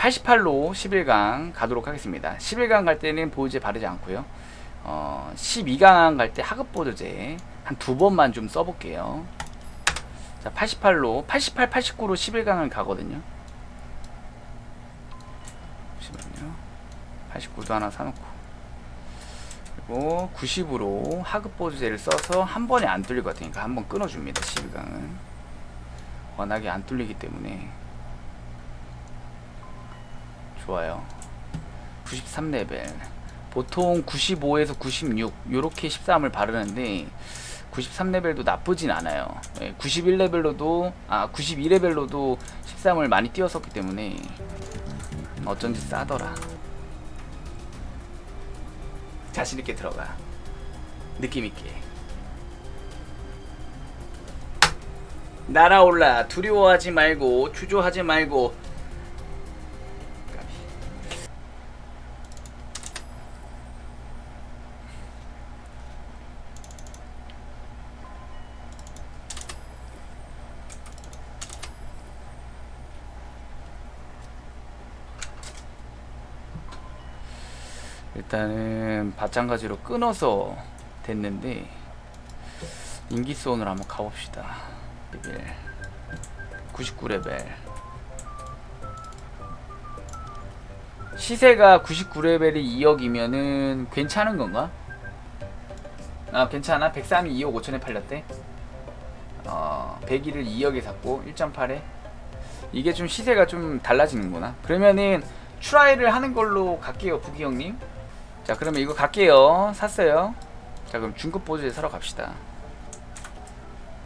88로 11강 가도록 하겠습니다. 11강 갈 때는 보호제 바르지 않고요. 어, 12강 갈 때 하급 보호제 한 두 번만 좀 써볼게요. 자, 88로 88, 89로 11강을 가거든요. 잠시만요. 89도 하나 사놓고 그리고 90으로 하급 보호제를 써서 한 번에 안 뚫릴 것 같으니까 한 번 끊어줍니다. 12강은 워낙에 안 뚫리기 때문에 좋아요. 93레벨. 보통 95에서 96 요렇게 13을 바르는데 93레벨도 나쁘진 않아요. 91레벨로도 아 92레벨로도 13을 많이 띄웠었기 때문에 어쩐지 싸더라. 자신 있게 들어가. 느낌 있게. 날아올라. 두려워하지 말고 주저하지 말고 일단은 바짱가지로 끊어서 됐는데 인기수온을 한번 가봅시다. 레벨 99레벨. 시세가 99레벨이 2억이면은 괜찮은 건가? 아 괜찮아. 103이 2억 5천에 팔렸대. 어 101을 2억에 샀고 1.8에. 이게 좀 시세가 좀 달라지는구나. 그러면은 트라이를 하는 걸로 갈게요 부기 형님 자 그러면 이거 갈게요. 샀어요. 자 그럼 중급 보조제 사러 갑시다.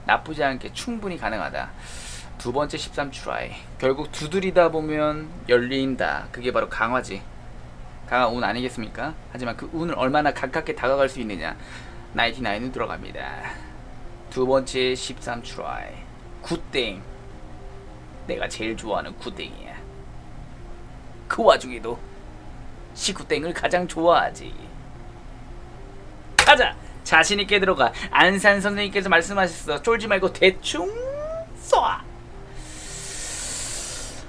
나쁘지 않게 충분히 가능하다. 두 번째 13 트라이. 결국 두드리다 보면 열린다. 그게 바로 강화지. 강화 운 아니겠습니까? 하지만 그 운을 얼마나 가깝게 다가갈 수 있느냐. 99은 들어갑니다. 두 번째 13 트라이. 굿땡. 내가 제일 좋아하는 굿땡이야. 그 와중에도 19땡을 가장 좋아하지. 가자! 자신 있게 들어가. 안산 선생님께서 말씀하셨어. 쫄지 말고 대충 쏴!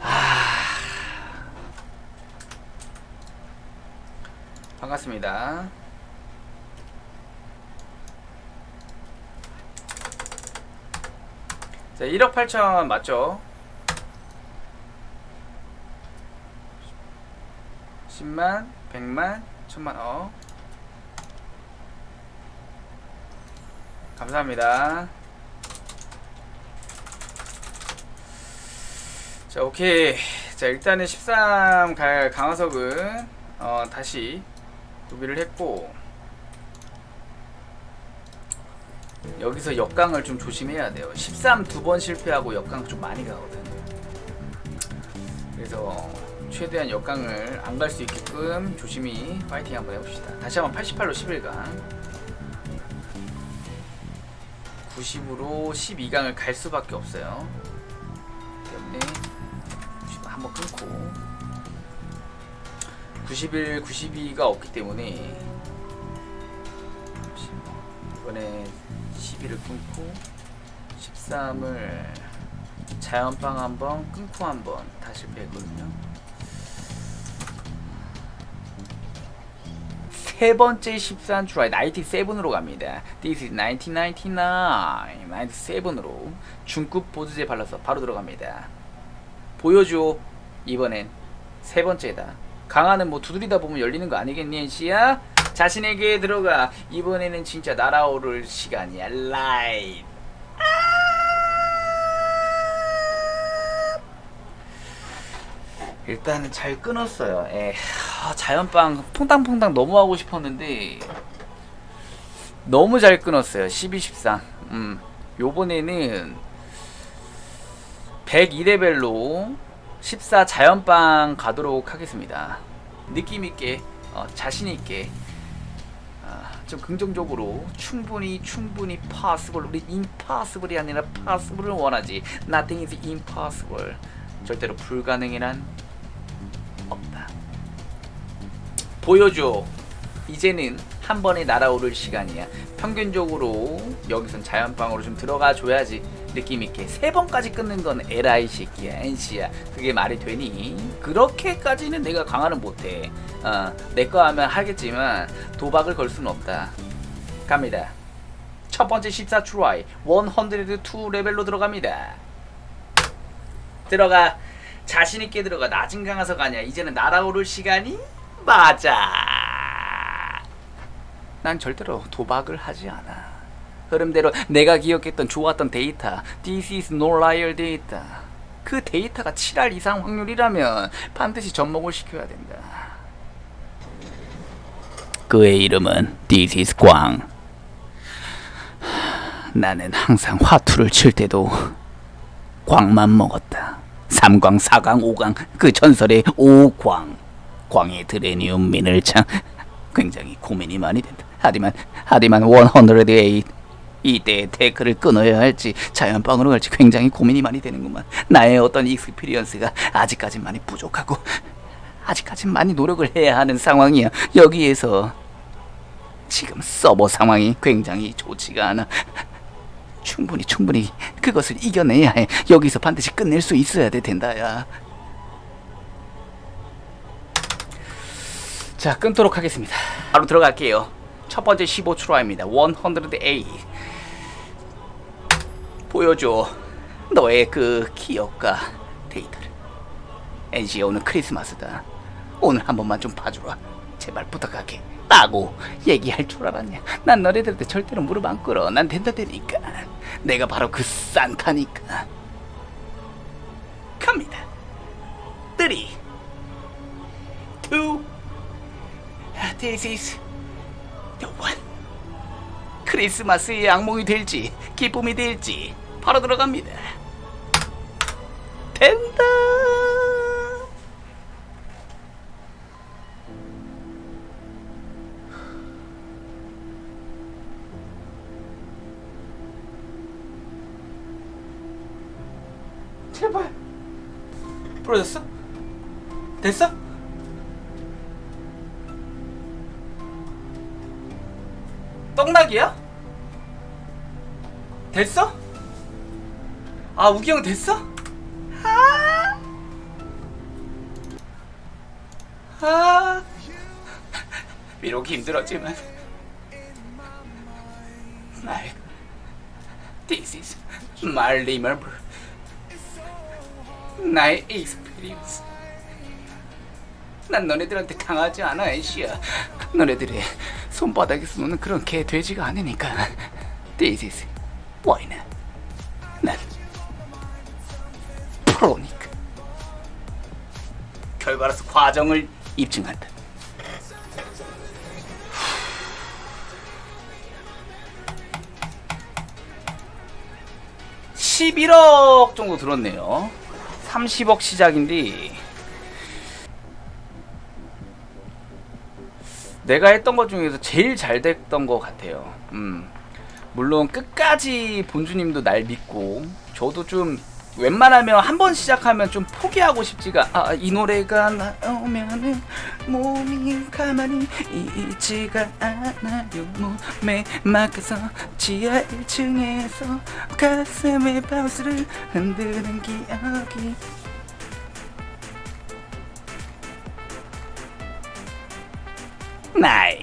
아... 반갑습니다. 자, 1억 8천 맞죠? 10만, 100만, 1000만 어. 감사합니다. 자, 오케이. 자, 일단은 13 갈 강화석은 어, 다시 구비를 했고 여기서 역강을 좀 조심해야 돼요. 13 두 번 실패하고 역강 좀 많이 가거든. 그래서 최대한 역강을 안 갈 수 있게끔 조심히 파이팅 한번 해봅시다. 다시 한번 88로 11강 90으로 12강을 갈 수밖에 없어요. 때문에 90 한번 끊고 91, 92가 없기 때문에 이번에 12를 끊고 13을 자연빵 한번 끊고 한번 다시 빼거든요. 세 번째 13 트라이 97으로 갑니다. This is 1999 97으로 중급 보드제 발라서 바로 들어갑니다. 보여줘 이번엔 세 번째다. 강화는 뭐 두드리다 보면 열리는 거 아니겠니 NC야? 자신에게 들어가 이번에는 진짜 날아오를 시간이야 라이브 일단은 잘 끊었어요. 에, 아, 자연빵 퐁당퐁당 너무 하고 싶었는데 너무 잘 끊었어요. 12, 13. 음, 요번에는 102레벨로 14 자연빵 가도록 하겠습니다. 느낌 있게, 어, 자신 있게, 아, 좀 긍정적으로 충분히 충분히 possible 우리 impossible이 아니라 possible을 원하지. Nothing is impossible. 절대로 불가능이란 보여줘. 이제는 한 번에 날아오를 시간이야. 평균적으로 여기선 자연방으로 좀 들어가 줘야지 느낌 있게. 세 번까지 끊는 건 에라이 새끼야 NC야. 그게 말이 되니? 그렇게까지는 내가 강화는 못해. 어, 내 거 하면 하겠지만 도박을 걸 수는 없다. 갑니다. 첫 번째 14 트라이 102 레벨로 들어갑니다. 들어가. 자신 있게 들어가. 낮은 강화서가 아니야. 이제는 날아오를 시간이 맞아. 난 절대로 도박을 하지 않아. 흐름대로 내가 기억했던 좋았던 데이터 This is no liar 데이터 그 데이터가 7할 이상 확률이라면 반드시 접목을 시켜야 된다. 그의 이름은 This is 광 나는 항상 화투를 칠 때도 광만 먹었다. 삼광, 사광, 오광 그 전설의 오광. 광의 드레니움 미늘창 굉장히 고민이 많이 된다. 하지만 하지만 108 이때 테크를 끊어야 할지 자연방으로 갈지 굉장히 고민이 많이 되는구만. 나의 어떤 익스피리언스가 아직까진 많이 부족하고 아직까진 많이 노력을 해야 하는 상황이야. 여기에서 지금 서버 상황이 굉장히 좋지가 않아. 충분히 충분히 그것을 이겨내야 해. 여기서 반드시 끝낼 수 있어야 돼 된다야. 자 끊도록 하겠습니다. 바로 들어갈게요. 첫 번째 15 트라이입니다. 108 보여줘 너의 그 기억과 데이터를. NC 오늘 크리스마스다. 오늘 한 번만 좀 봐주라. 제발 부탁할게. 라고 얘기할 줄 알았냐? 난 너네들한테 절대로 무릎 안 꿇어. 난 된다되니까. 내가 바로 그 산타니까. 갑니다. 3, 2, The one. 크리스마스의 악몽이 될지 기쁨이 될지 바로 들어갑니다. 된다. 제발 부러졌어? 됐어? 떡락이야? 됐어? 아 우기 형 됐어? 아, 아. 비록 힘들었지만 나의 This is my remember 나의 experience 난 너네들한테 강하지 않아 애쉬야 너네들이 손바닥에서 노는 그런 개 돼지가 아니니까. This is why는 난 프로니까 결과로서 과정을 입증한다. (11억) 정도 들었네요. (30억) 시작인데 내가 했던 것 중에서 제일 잘 됐던 것 같아요. 음. 물론 끝까지 본주님도 날 믿고 저도 좀 웬만하면 한 번 시작하면 좀 포기하고 싶지가 아 이 노래가 나오면은 몸이 가만히 있지가 않아요 몸에 막혀서 지하 1층에서 가슴에 바우스를 흔드는 기억이 나의